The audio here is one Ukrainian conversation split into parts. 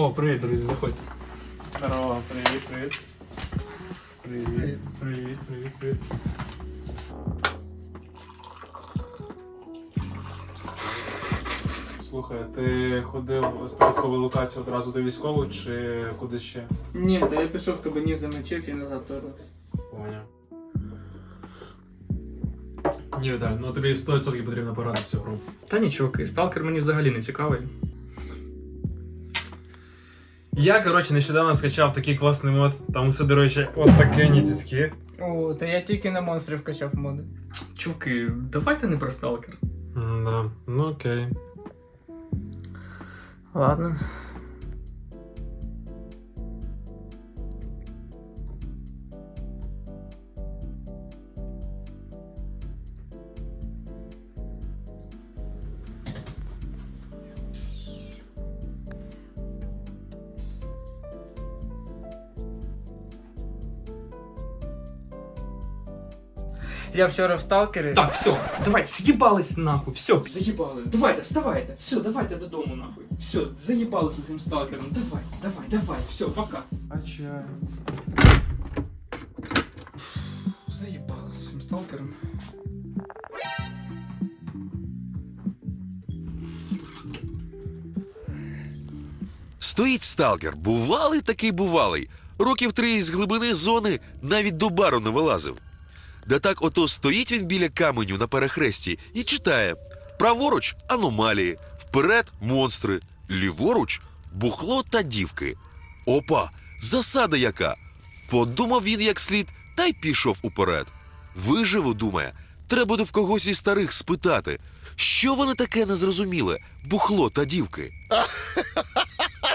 О, привіт, друзі, заходьте. Здорово, привіт, привіт. Привіт, привіт, привіт, привіт. Слухай, ти ходив з початкової локації одразу до військових чи куди ще? Ні, та я пішов в кабінет замочив і назад повернувся. Поняв. Ні, Віталій, ну тобі 100% потрібно пограти в цю гру. Та ні, чуваки, сталкер мені взагалі не цікавий. Я, коротше, нещодавно скачав такий класний мод. Там усе, до речі, от таке ніцькі. О, та я тільки на монстрів качав моди. Чуваки, давайте не про сталкер. Да, ну окей. Ладно. Я вчора в сталкері. Так, все, давайте, съебались нахуй, все. Заїбали. Давайте, вставайте. Все, давайте додому нахуй. Все, заїбалися з цим сталкером. Давай, давай, давай. Все, пока. А чай? Заїбалися з цим сталкером. Стоїть сталкер, бувалий такий бувалий. Років три із глибини зони навіть до бару не вилазив. Да так ото стоїть він біля каменю на перехресті і читає: праворуч аномалії, вперед монстри, ліворуч бухло та дівки. Опа, засада яка! Подумав він як слід, та й пішов уперед. Виживу, думає, треба буде в когось із старих спитати, що вони таке незрозуміле, бухло та дівки.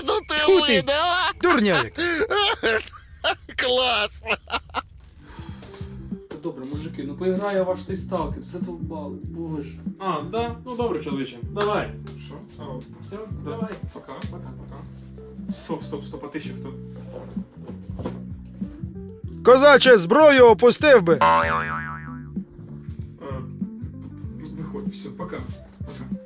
Ну ти видала! Дурнявик. Клас! Добре, мужики, ну поіграю ваш той сталкер, задовбали, боже. А, да? Ну добре, чоловіче. Давай. Що? О, все, давай. Пока, пока, пока. Стоп, стоп, стоп, а ти ще хто? Козаче, зброю опустив би. Е, виходь, все, пока. Пока.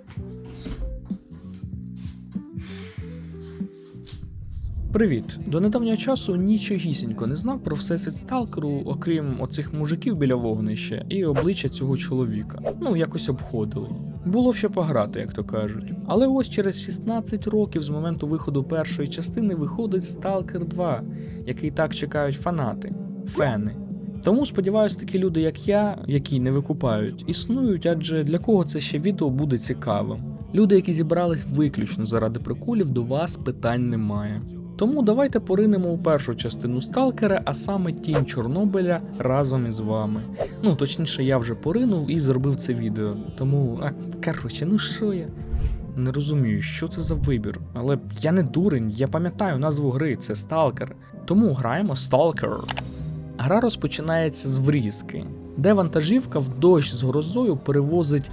Привіт! До недавнього часу нічогісінько не знав про всесвіт сталкеру, окрім оцих мужиків біля вогнища і обличчя цього чоловіка. Ну, якось обходили. Було що пограти, як то кажуть. Але ось через 16 років з моменту виходу першої частини виходить Stalker 2, який так чекають фанати, фени. Тому сподіваюся, такі люди, як я, які не викупають, існують, адже для кого це ще відео буде цікавим. Люди, які зібрались виключно заради приколів, до вас питань немає. Тому давайте поринемо у першу частину Сталкера, а саме Тінь Чорнобиля разом із вами. Ну, точніше, я вже поринув і зробив це відео. Тому, а коротше, ну що я? Не розумію, що це за вибір. Але я не дурень, я пам'ятаю назву гри, це Сталкер. Тому граємо Сталкер. Гра розпочинається з врізки, де вантажівка в дощ з грозою перевозить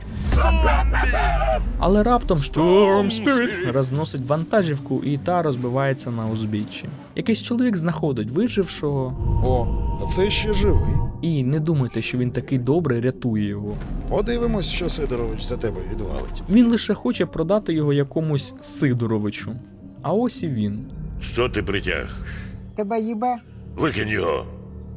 але раптом Storm Spirit розносить вантажівку, і та розбивається на узбіччі. Якийсь чоловік знаходить вижившого, О, а це ще живий. і не думайте, що він такий добрий рятує його. Подивимось, що Сидорович за тебе відвалить. Він лише хоче продати його якомусь Сидоровичу. А ось і він. Що ти притяг? Тебе їбе? Викинь його.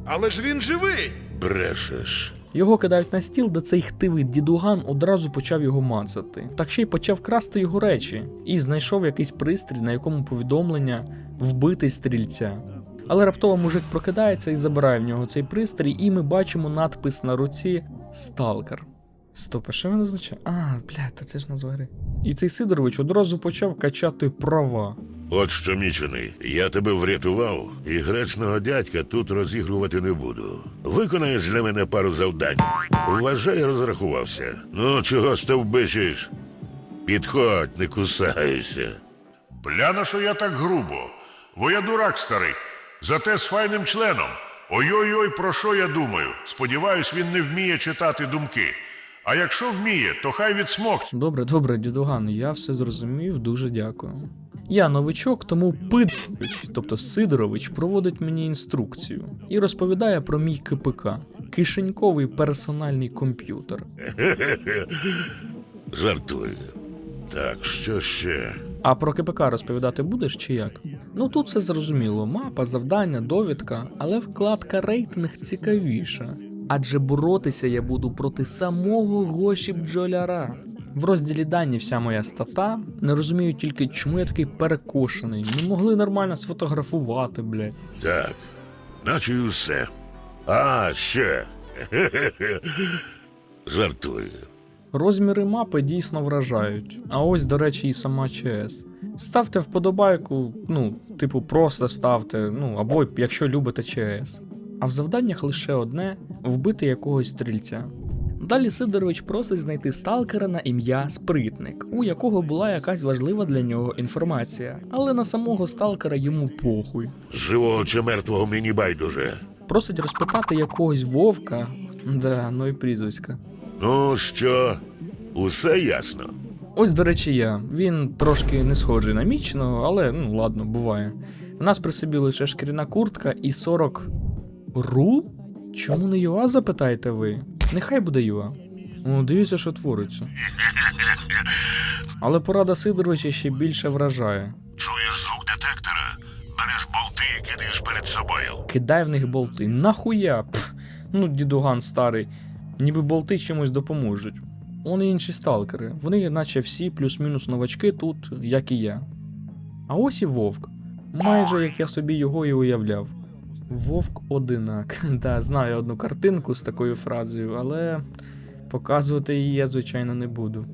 Але ж він живий. Брешеш. Його кидають на стіл, де цей хтивий дідуган одразу почав його мацати. Так ще й почав красти його речі, і знайшов якийсь пристрій, на якому повідомлення вбитий стрільця. Але раптово мужик прокидається і забирає в нього цей пристрій, і ми бачимо надпис на руці Сталкер. Стоп, а що він означає? А, блядь, та це ж назва гри. І цей Сидорович одразу почав качати права. От що мічений, я тебе врятував, і гречного дядька тут розігрувати не буду. Виконаєш для мене пару завдань. Вважай, розрахувався. Ну, чого стовбичиш? Підходь, не кусайся. Пляна, що я так грубо. Бо я дурак старий. Зате з файним членом. Ой-ой-ой, про що я думаю? Сподіваюсь, він не вміє читати думки. А якщо вміє, то хай відсмокче. Добре, добре, дідуган, я все зрозумів, дуже дякую. Я новичок, тому Пидорович, тобто Сидорович, проводить мені інструкцію і розповідає про мій КПК кишеньковий персональний комп'ютер. Жартую. Так, що ще? А про КПК розповідати будеш чи як? Ну тут все зрозуміло: мапа, завдання, довідка, але вкладка рейтинг цікавіша. Адже боротися я буду проти самого Гоші бджоляра. В розділі дані вся моя стата. Не розумію тільки, чому я такий перекошений. Не могли нормально сфотографувати, блядь. Так, наче й усе. А, ще. Жартую. Розміри мапи дійсно вражають. А ось, до речі, і сама ЧС. Ставте вподобайку, ну, типу, просто ставте, ну або якщо любите ЧС. А в завданнях лише одне вбити якогось стрільця. Далі Сидорович просить знайти сталкера на ім'я Спритник, у якого була якась важлива для нього інформація, але на самого сталкера йому похуй. Живого чи мертвого мені байдуже. Просить розпитати якогось вовка, да, ну і прізвиська. Ну що, усе ясно. Ось, до речі, я. Він трошки не схожий на мічного, але ну ладно, буває. У нас при собі лише шкіряна куртка і 40 ру? Чому не ЮА, запитаєте ви? Нехай буде ЮА. О, дивіться, що твориться. Але порада Сидоровича ще більше вражає. Чуєш звук детектора? Береш болти і кидаєш перед собою. Кидай в них болти. Нахуя? Пф, ну, дідуган старий. Ніби болти чимось допоможуть. Он і інші сталкери. Вони, наче всі плюс-мінус новачки тут, як і я. А ось і вовк. Майже як я собі його і уявляв. Вовк одинак. Да, знаю одну картинку з такою фразою, але показувати її я, звичайно, не буду.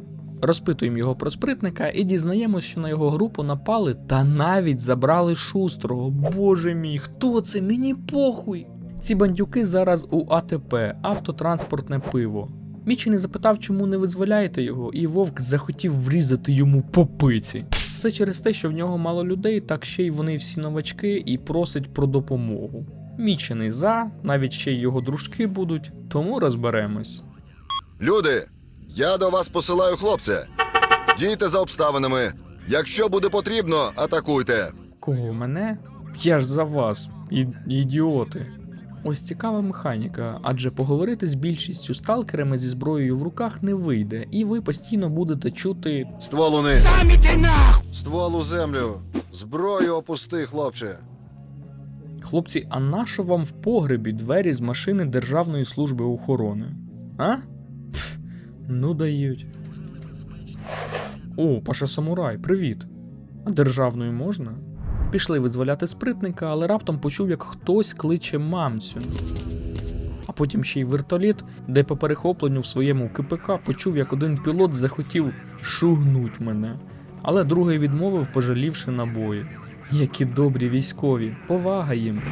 Розпитуємо його про спритника і дізнаємось, що на його групу напали та навіть забрали шустрого. Боже мій, хто це? Мені похуй. Ці бандюки зараз у АТП, автотранспортне пиво. Мічі не запитав, чому не визволяєте його, і вовк захотів врізати йому по пиці. Все через те, що в нього мало людей, так ще й вони всі новачки і просить про допомогу. Мічі не за, навіть ще й його дружки будуть, тому розберемось. Люди, я до вас посилаю хлопця. Дійте за обставинами. Якщо буде потрібно, атакуйте. Кого мене? Я ж за вас, і- ідіоти. Ось цікава механіка, адже поговорити з більшістю сталкерами зі зброєю в руках не вийде, і ви постійно будете чути Ствол уни. Ствол у землю. Зброю опусти, хлопче. хлопці, а нащо вам в погребі двері з машини Державної служби охорони? А? Пф, ну дають. О, Паша Самурай, привіт. А державною можна? Пішли визволяти спритника, але раптом почув, як хтось кличе мамцю. А потім ще й вертоліт, де по перехопленню в своєму КПК почув, як один пілот захотів шугнуть мене. Але другий відмовив, пожалівши набої. Які добрі військові, повага їм.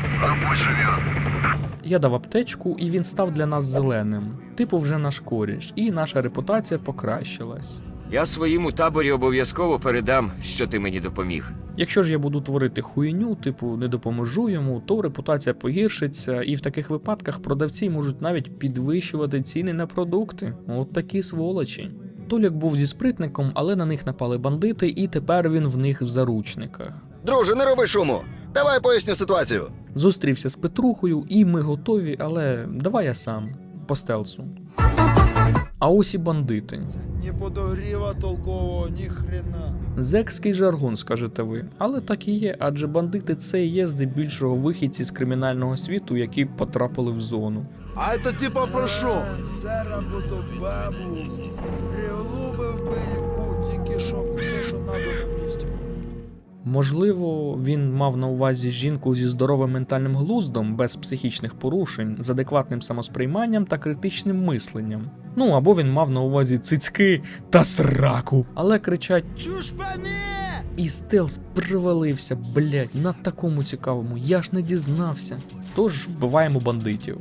Я дав аптечку, і він став для нас зеленим. Типу вже наш коріш, і наша репутація покращилась. Я своїм таборі обов'язково передам, що ти мені допоміг. Якщо ж я буду творити хуйню, типу не допоможу йому, то репутація погіршиться, і в таких випадках продавці можуть навіть підвищувати ціни на продукти. От такі сволочі. Толяк був зі спритником, але на них напали бандити, і тепер він в них в заручниках. Друже, не роби шуму. Давай поясню ситуацію. Зустрівся з Петрухою, і ми готові, але давай я сам по стелсу. А ось і бандити. Ні подогріва толкового, ні хрена. Зекський жаргон, скажете ви, але так і є, адже бандити це і є здебільшого вихідці з кримінального світу, які потрапили в зону. А це типа про що? Зараз буду бабу. Прилубив би любу, тільки щоб що. Можливо, він мав на увазі жінку зі здоровим ментальним глуздом, без психічних порушень, з адекватним самосприйманням та критичним мисленням. Ну або він мав на увазі цицьки та сраку. Але кричать Чуш пане! І стелс привалився, блять, на такому цікавому, я ж не дізнався. Тож вбиваємо бандитів.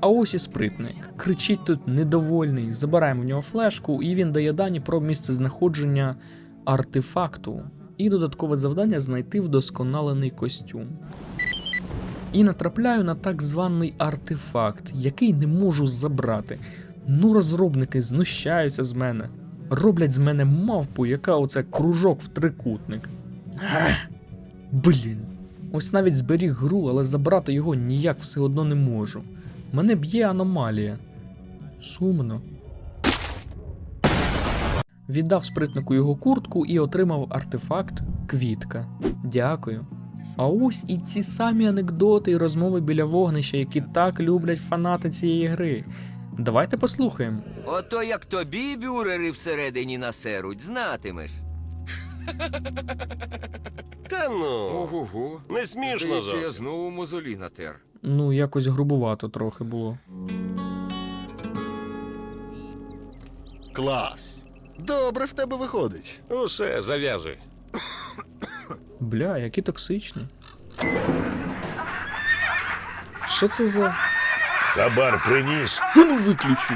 А ось і спритник. Кричить тут недовольний, забираємо в нього флешку, і він дає дані про місцезнаходження артефакту. І додаткове завдання знайти вдосконалений костюм. І натрапляю на так званий артефакт, який не можу забрати. Ну, розробники знущаються з мене. Роблять з мене мавпу, яка оце кружок в трикутник. Ах, блін. Ось навіть зберіг гру, але забрати його ніяк все одно не можу. Мене б'є аномалія. Сумно. Віддав спритнику його куртку і отримав артефакт квітка. Дякую. А ось і ці самі анекдоти і розмови біля вогнища, які так люблять фанати цієї гри. Давайте послухаємо. Ото як тобі бюрери всередині насеруть, знатимеш. Та ну, Ого-го. не смішно Здається, я зовсім. знову мозолі натер. Ну, якось грубувато трохи було. Клас. Добре в тебе виходить. Усе, зав'язуй. Бля, які токсичні. Що це за. Хабар приніс. Ну виключи.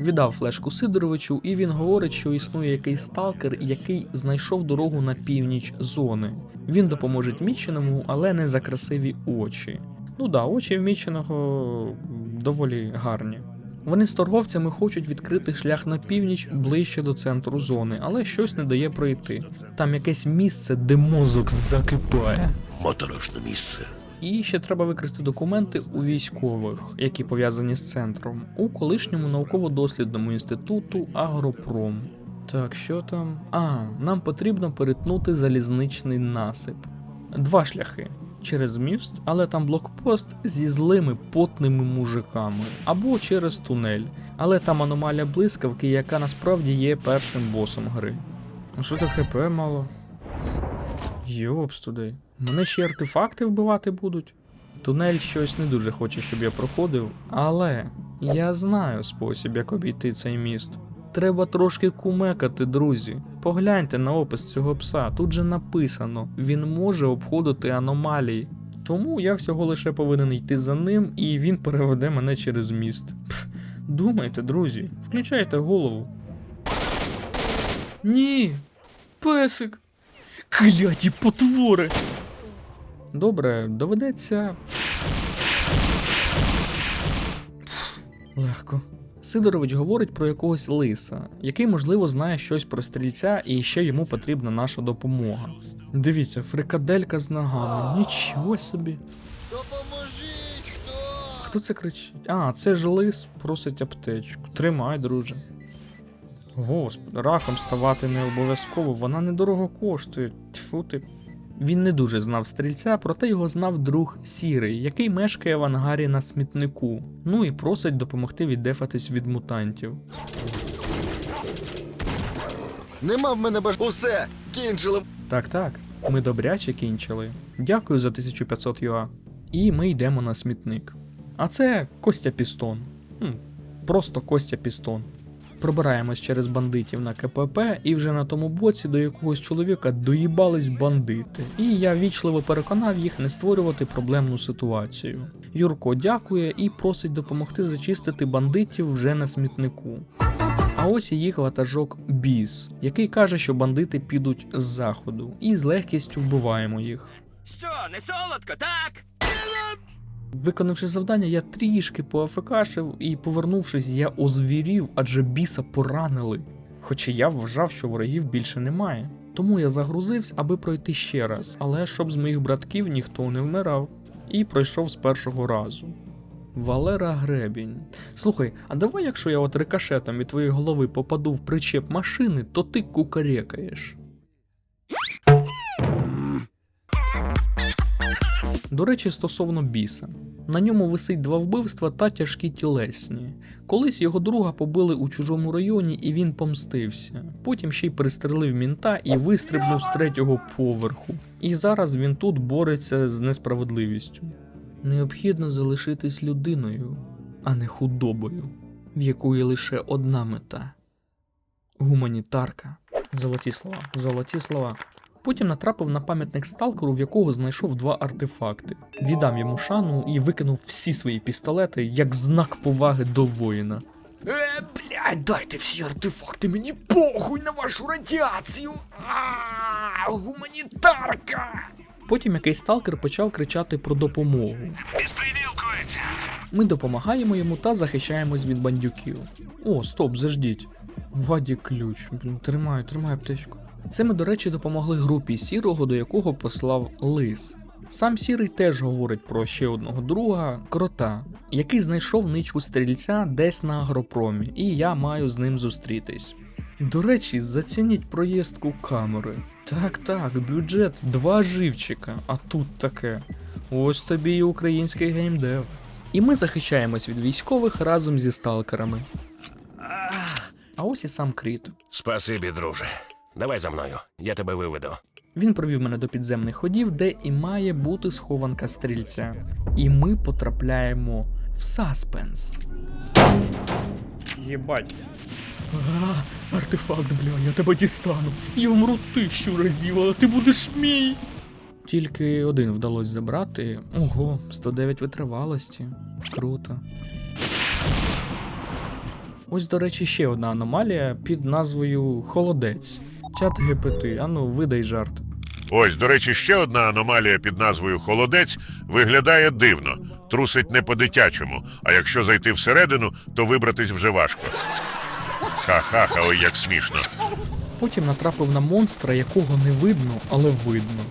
Віддав флешку Сидоровичу, і він говорить, що існує якийсь сталкер, який знайшов дорогу на північ зони. Він допоможе Міченому, але не за красиві очі. Ну да, очі в Міченого доволі гарні. Вони з торговцями хочуть відкрити шлях на північ ближче до центру зони, але щось не дає пройти. Там якесь місце, де мозок закипає. Моторошне місце. І ще треба викрити документи у військових, які пов'язані з центром, у колишньому науково-дослідному інституту Агропром. Так, що там? А, нам потрібно перетнути залізничний насип. Два шляхи. Через міст, але там блокпост зі злими потними мужиками, або через тунель, але там аномалія блискавки, яка насправді є першим босом гри. А що так ХП мало? Йопс туди. Мене ще артефакти вбивати будуть. Тунель щось не дуже хоче, щоб я проходив, але я знаю спосіб, як обійти цей міст. Треба трошки кумекати, друзі. Погляньте на опис цього пса. Тут же написано, він може обходити аномалії. Тому я всього лише повинен йти за ним, і він переведе мене через міст. Пф, думайте, друзі, включайте голову. Ні! Песик! Кляті потвори! Добре, доведеться. Легко. Сидорович говорить про якогось лиса, який, можливо, знає щось про стрільця, і ще йому потрібна наша допомога. Дивіться, фрикаделька з ногами. Нічого собі. Допоможіть хто! Хто це кричить? А, це ж лис просить аптечку. Тримай, друже. Господи, раком ставати не обов'язково, вона недорого коштує. Тьфу ти. Він не дуже знав стрільця, проте його знав друг Сірий, який мешкає в ангарі на смітнику. Ну і просить допомогти віддефатись від мутантів. Нема в мене баж... Усе! Кінчили! Так, так, ми добряче кінчили. Дякую за 1500 юа. І ми йдемо на смітник. А це Костя Пістон. Хм, просто Костя Пістон. Пробираємось через бандитів на КПП, і вже на тому боці до якогось чоловіка доїбались бандити. І я вічливо переконав їх не створювати проблемну ситуацію. Юрко дякує і просить допомогти зачистити бандитів вже на смітнику. А ось і їх ватажок Біс, який каже, що бандити підуть з заходу, і з легкістю вбиваємо їх. Що, не солодко, так? Виконавши завдання, я трішки поафекашив і, повернувшись, я озвірів, адже біса поранили. Хоча я вважав, що ворогів більше немає. Тому я загрузився, аби пройти ще раз, але щоб з моїх братків ніхто не вмирав. І пройшов з першого разу. Валера Гребінь. Слухай, а давай, якщо я от рикошетом від твоєї голови попаду в причеп машини, то ти кукарекаєш. До речі, стосовно біса. На ньому висить два вбивства та тяжкі тілесні. Колись його друга побили у чужому районі і він помстився. Потім ще й пристрелив мінта і вистрибнув з третього поверху. І зараз він тут бореться з несправедливістю. Необхідно залишитись людиною, а не худобою, в якої лише одна мета гуманітарка. Золоті слова, золоті слова. Потім натрапив на пам'ятник сталкеру, в якого знайшов два артефакти. Віддам йому шану і викинув всі свої пістолети як знак поваги до воїна. Е, блядь, дайте всі артефакти, мені похуй на вашу радіацію. А, гуманітарка. Потім якийсь сталкер почав кричати про допомогу. Ми допомагаємо йому та захищаємось від бандюків. О, стоп, заждіть. Ваді ключ. Тримаю, тримаю аптечку. Це ми, до речі, допомогли групі сірого, до якого послав лис. Сам сірий теж говорить про ще одного друга, крота, який знайшов ничку стрільця десь на агропромі, і я маю з ним зустрітись. До речі, зацініть проїздку камери. Так, так, бюджет два живчика, а тут таке. Ось тобі і український геймдев. І ми захищаємось від військових разом зі сталкерами. А ось і сам Кріт. Спасибі, друже. Давай за мною, я тебе виведу. Він провів мене до підземних ходів, де і має бути схованка стрільця. І ми потрапляємо в саспенс. Єбать. А, артефакт, бля, я тебе дістану. Я вмру тисячу разів, а ти будеш мій. Тільки один вдалося забрати. Ого, 109 витривалості. Круто. Ось, до речі, ще одна аномалія під назвою Холодець. Чат ГПТ, ану, видай жарт. Ось, до речі, ще одна аномалія під назвою Холодець виглядає дивно. Трусить не по-дитячому, а якщо зайти всередину, то вибратись вже важко. Ха-ха-ха, ой, як смішно. Потім натрапив на монстра, якого не видно, але видно.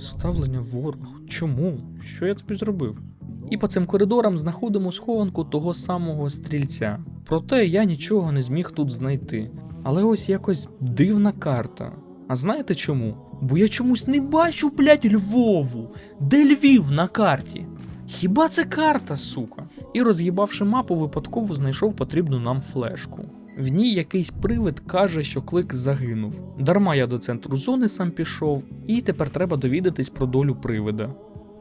Ставлення ворог. Чому? Що я тобі зробив? І по цим коридорам знаходимо схованку того самого стрільця. Проте я нічого не зміг тут знайти. Але ось якось дивна карта. А знаєте чому? Бо я чомусь не бачу, блядь, Львову. Де Львів на карті? Хіба це карта, сука? І роз'їбавши мапу, випадково знайшов потрібну нам флешку. В ній якийсь привид каже, що клик загинув. Дарма я до центру зони сам пішов, і тепер треба довідатись про долю привида.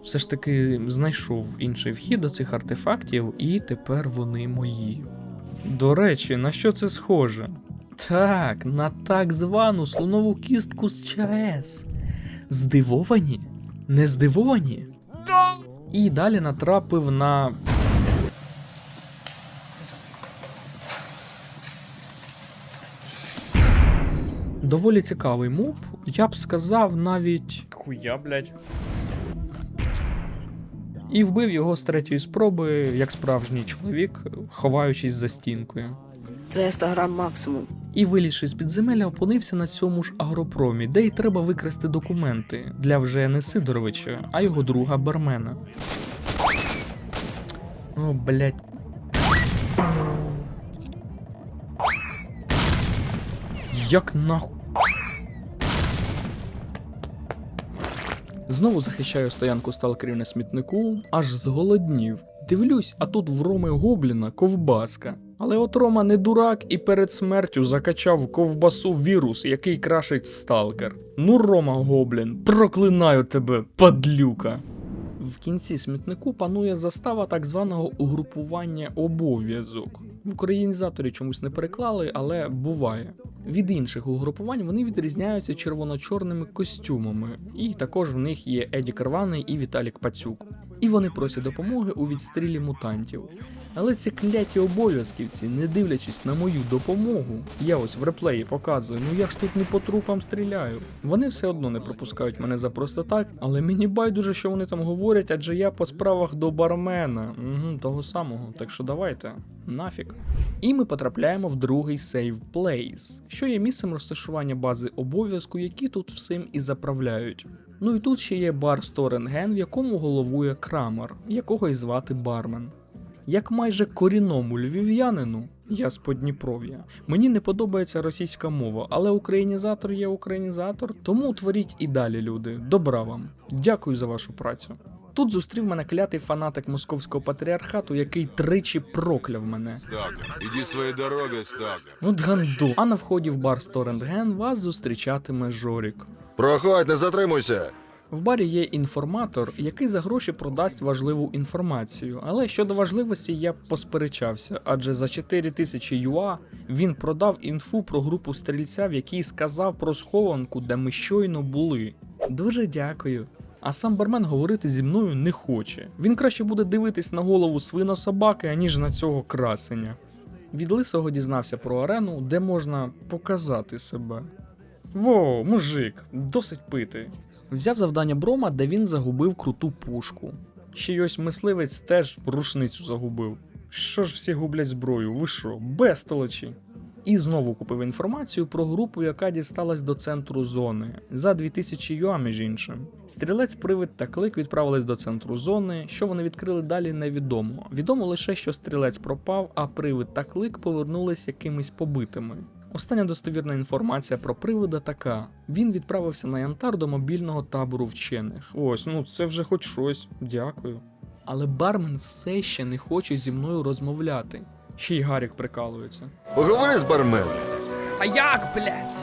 Все ж таки знайшов інший вхід до цих артефактів, і тепер вони мої. До речі, на що це схоже? Так, на так звану слонову кістку з ЧАЕС. Здивовані? Не здивовані? І далі натрапив на. Доволі цікавий моб, я б сказав навіть. Хуя, блядь. І вбив його з третьої спроби, як справжній чоловік, ховаючись за стінкою. 300 грам максимум. І вилізши з підземелля, опинився на цьому ж агропромі, де й треба викрасти документи для вже не Сидоровича, а його друга бармена. О, блять. Як нахуй. Знову захищаю стоянку сталкерів на смітнику, аж зголоднів. Дивлюсь, а тут в Роми Гобліна ковбаска. Але от Рома не дурак і перед смертю закачав в ковбасу вірус, який крашить сталкер. Ну, Рома Гоблін, проклинаю тебе, падлюка. В кінці смітнику панує застава так званого угрупування обов'язок. В українізаторі чомусь не переклали, але буває. Від інших угрупувань вони відрізняються червоно-чорними костюмами, і також в них є Еді Карваний і Віталік Пацюк. І вони просять допомоги у відстрілі мутантів. Але ці кляті обов'язківці, не дивлячись на мою допомогу, я ось в реплеї показую, ну я ж тут не по трупам стріляю. Вони все одно не пропускають мене за просто так, але мені байдуже, що вони там говорять, адже я по справах до бармена, угу, того самого. Так що давайте, нафіг. І ми потрапляємо в другий сейв Place, що є місцем розташування бази обов'язку, які тут всім і заправляють. Ну і тут ще є бар Сторенген, в якому головує Крамер, якого і звати бармен. Як майже корінному львів'янину, я з Подніпров'я, мені не подобається російська мова, але українізатор є українізатор, тому творіть і далі, люди. Добра вам. Дякую за вашу працю. Тут зустрів мене клятий фанатик московського патріархату, який тричі прокляв мене. Сталкер, іди своєю дорогою, сталкер. От ганду. А на вході в бар Сторентген вас зустрічатиме Жорік. Проходь, не затримуйся. В барі є інформатор, який за гроші продасть важливу інформацію. Але щодо важливості я посперечався, адже за 4 тисячі юа він продав інфу про групу стрільця, в якій сказав про схованку, де ми щойно були. Дуже дякую. А сам бармен говорити зі мною не хоче. Він краще буде дивитись на голову свина собаки, аніж на цього красення. Від лисого дізнався про арену, де можна показати себе. Во, мужик, досить пити. Взяв завдання Брома, де він загубив круту пушку. Ще й ось мисливець теж рушницю загубив. Що ж всі гублять зброю? Ви що, безтолочі? І знову купив інформацію про групу, яка дісталась до центру зони за 2000 юа, між іншим. Стрілець, привид та клик відправились до центру зони. Що вони відкрили далі, невідомо. Відомо лише, що стрілець пропав, а привид та клик повернулись якимись побитими. Остання достовірна інформація про привода така: він відправився на Янтар до мобільного табору вчених. Ось, ну це вже хоч щось. Дякую. Але бармен все ще не хоче зі мною розмовляти. Ще й Гарік прикалується. Поговори з барменом. А як, блядь?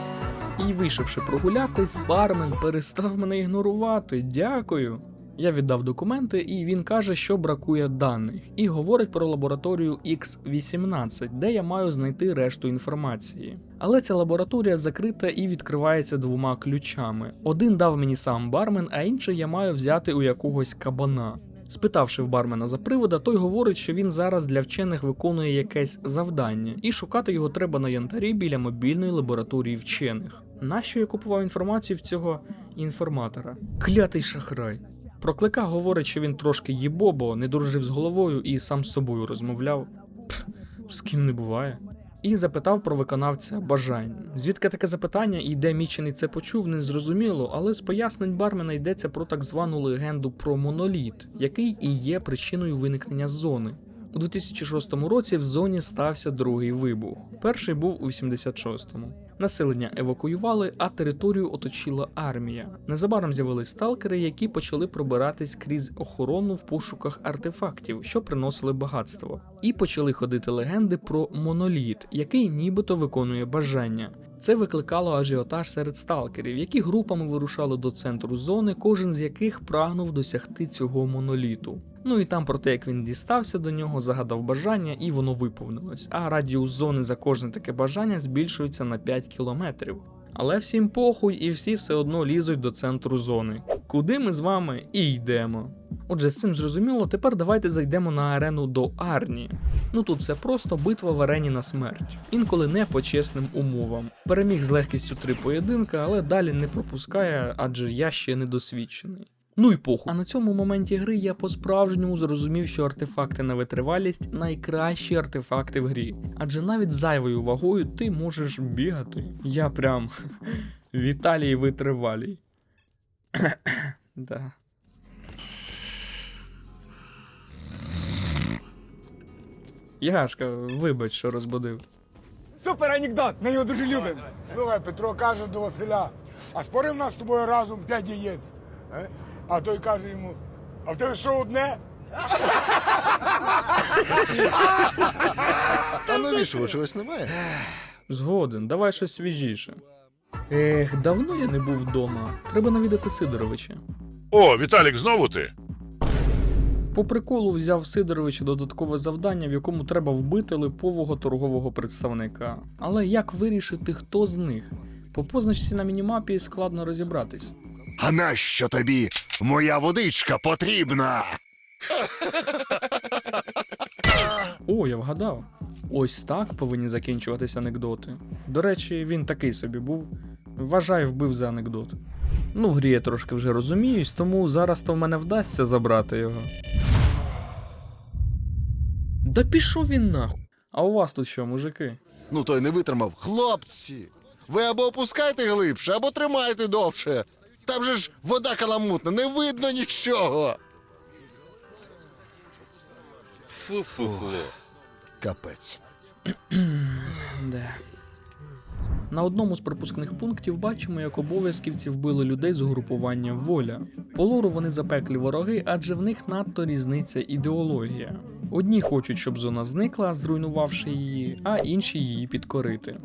І вийшовши прогулятись, бармен перестав мене ігнорувати. Дякую. Я віддав документи, і він каже, що бракує даних, і говорить про лабораторію X18, де я маю знайти решту інформації. Але ця лабораторія закрита і відкривається двома ключами. Один дав мені сам бармен, а інший я маю взяти у якогось кабана. Спитавши в бармена за привода, той говорить, що він зараз для вчених виконує якесь завдання, і шукати його треба на янтарі біля мобільної лабораторії вчених. Нащо я купував інформацію в цього інформатора? Клятий шахрай. Про клика говорить, що він трошки їбобо, не дружив з головою і сам з собою розмовляв. Пх, з ким не буває. І запитав про виконавця бажань. Звідки таке запитання і де мічений це почув, не зрозуміло, але з пояснень бармена йдеться про так звану легенду про моноліт, який і є причиною виникнення зони. У 2006 році в зоні стався другий вибух. Перший був у 86-му. Населення евакуювали, а територію оточила армія. Незабаром з'явились сталкери, які почали пробиратись крізь охорону в пошуках артефактів, що приносили багатство. І почали ходити легенди про моноліт, який нібито виконує бажання. Це викликало ажіотаж серед сталкерів, які групами вирушали до центру зони, кожен з яких прагнув досягти цього моноліту. Ну і там про те, як він дістався до нього, загадав бажання, і воно виповнилось. А радіус зони за кожне таке бажання збільшується на 5 кілометрів. Але всім похуй, і всі все одно лізуть до центру зони. Куди ми з вами і йдемо. Отже, з цим зрозуміло, тепер давайте зайдемо на арену до Арні. Ну тут все просто битва в арені на смерть. Інколи не по чесним умовам. Переміг з легкістю три поєдинка, але далі не пропускає, адже я ще не досвідчений. Ну і похуй. А на цьому моменті гри я по-справжньому зрозумів, що артефакти на витривалість найкращі артефакти в грі. Адже навіть зайвою вагою ти можеш бігати. Я прям Віталій витривалій. да. Ягашка, вибач, що розбудив. Супер анекдот, ми його дуже любимо. Слухай, Петро каже до Василя, а спорив нас з тобою разом п'ять яєць. А той каже йому, а в тебе що одне? А навіщо чогось немає? Згоден, давай щось свіжіше. Ех, давно я не був вдома. Треба навідати Сидоровича. О, Віталік, знову ти? По приколу взяв Сидоровича додаткове завдання, в якому треба вбити липового торгового представника. Але як вирішити, хто з них? По позначці на мінімапі складно розібратись. А нащо тобі моя водичка потрібна? О, я вгадав. Ось так повинні закінчуватись анекдоти. До речі, він такий собі був. Вважай, вбив за анекдот. Ну, в грі я трошки вже розуміюсь, тому зараз то в мене вдасться забрати його. Да пішов він нахуй. А у вас тут що, мужики? Ну той не витримав. Хлопці, ви або опускайте глибше, або тримайте довше. Там же ж вода каламутна, не видно нічого. Фу-фу-фу. Капець. Да. На одному з пропускних пунктів бачимо, як обов'язківці вбили людей з угрупування воля. По лору вони запеклі вороги, адже в них надто різниця ідеологія. Одні хочуть, щоб зона зникла, зруйнувавши її, а інші її підкорити.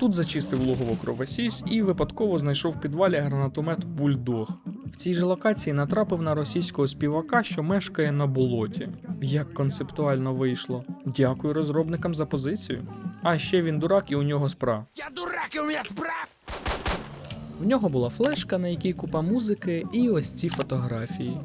Тут зачистив логово кровосісь і випадково знайшов в підвалі гранатомет Бульдог. В цій же локації натрапив на російського співака, що мешкає на болоті. Як концептуально вийшло. Дякую розробникам за позицію. А ще він дурак і у нього справ. Я дурак, і у мене справ! В нього була флешка, на якій купа музики, і ось ці фотографії.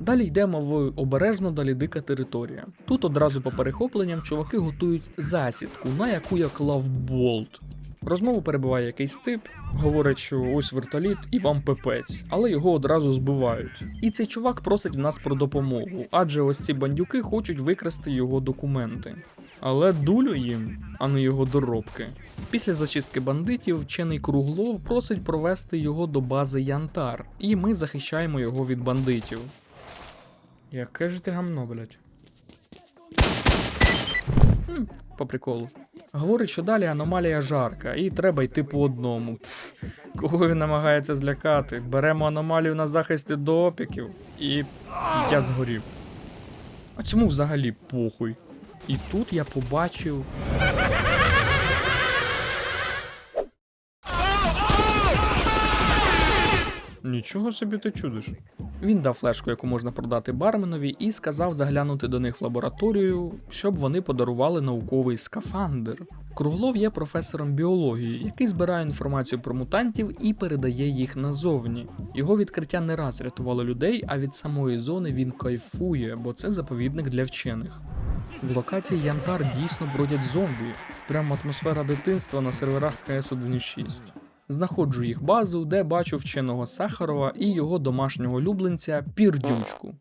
Далі йдемо в обережно далі дика територія. Тут одразу по перехопленням чуваки готують засідку, на яку я клав болт. Розмову перебиває якийсь тип, говорить, що ось вертоліт і вам пепець, але його одразу збивають. І цей чувак просить в нас про допомогу, адже ось ці бандюки хочуть викрасти його документи. Але дулю їм, а не його доробки. Після зачистки бандитів вчений Круглов просить провести його до бази Янтар, і ми захищаємо його від бандитів. Яке ж ти гамно, блять. Хм, по приколу. Говорить, що далі аномалія жарка, і треба йти по одному. Пф, кого він намагається злякати? Беремо аномалію на захист до опіків, і я згорів. А цьому взагалі похуй. І тут я побачив. Нічого собі ти чудиш. Він дав флешку, яку можна продати барменові, і сказав заглянути до них в лабораторію, щоб вони подарували науковий скафандр. Круглов є професором біології, який збирає інформацію про мутантів і передає їх назовні. Його відкриття не раз рятувало людей, а від самої зони він кайфує, бо це заповідник для вчених. В локації Янтар дійсно бродять зомбі, прямо атмосфера дитинства на серверах КС 1.6. Знаходжу їх базу, де бачу вченого Сахарова і його домашнього улюбленця Пірдючку.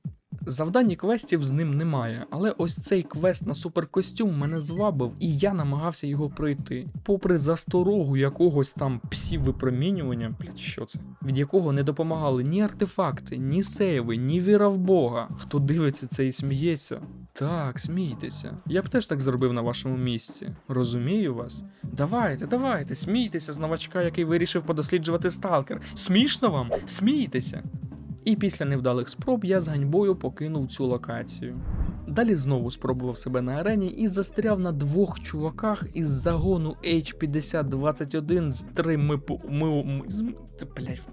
Завдань і квестів з ним немає, але ось цей квест на суперкостюм мене звабив, і я намагався його пройти. Попри засторогу якогось там псів випромінювання, блядь, що це? Від якого не допомагали ні артефакти, ні сейви, ні віра в Бога. Хто дивиться це і сміється? Так, смійтеся. Я б теж так зробив на вашому місці. Розумію вас. Давайте, давайте, смійтеся з новачка, який вирішив подосліджувати сталкер. Смішно вам? Смійтеся. І після невдалих спроб я з ганьбою покинув цю локацію. Далі знову спробував себе на арені і застряв на двох чуваках із загону H5021 з три. Ми, ми, з, це, блядь,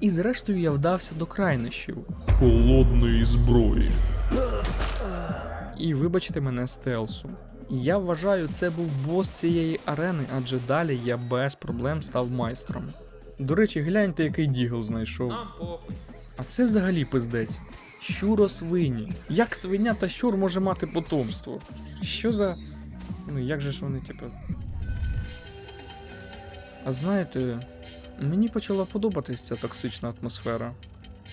І зрештою я вдався до крайнощів холодної зброї. І вибачте мене стелсу. Я вважаю, це був бос цієї арени, адже далі я без проблем став майстром. До речі, гляньте, який дігл знайшов. Нам похуй. А це взагалі пиздець. Щуро свині. Як свиня та щур може мати потомство? Що за. Ну як же ж вони, типу. А знаєте, мені почала подобатись ця токсична атмосфера.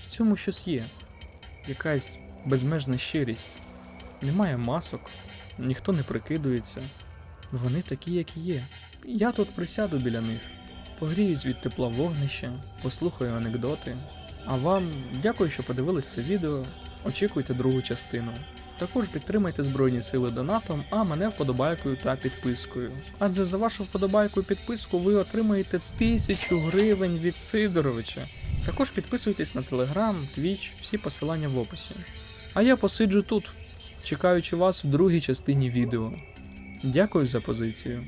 В цьому щось є. Якась безмежна щирість. Немає масок, ніхто не прикидується. Вони такі, як є. Я тут присяду біля них, погріюсь від тепла вогнища, послухаю анекдоти. А вам дякую, що подивились це відео. Очікуйте другу частину. Також підтримайте Збройні Сили донатом, а мене вподобайкою та підпискою. Адже за вашу вподобайку і підписку ви отримаєте тисячу гривень від Сидоровича. Також підписуйтесь на Телеграм, Твіч, всі посилання в описі. А я посиджу тут, чекаючи вас в другій частині відео. Дякую за позицію.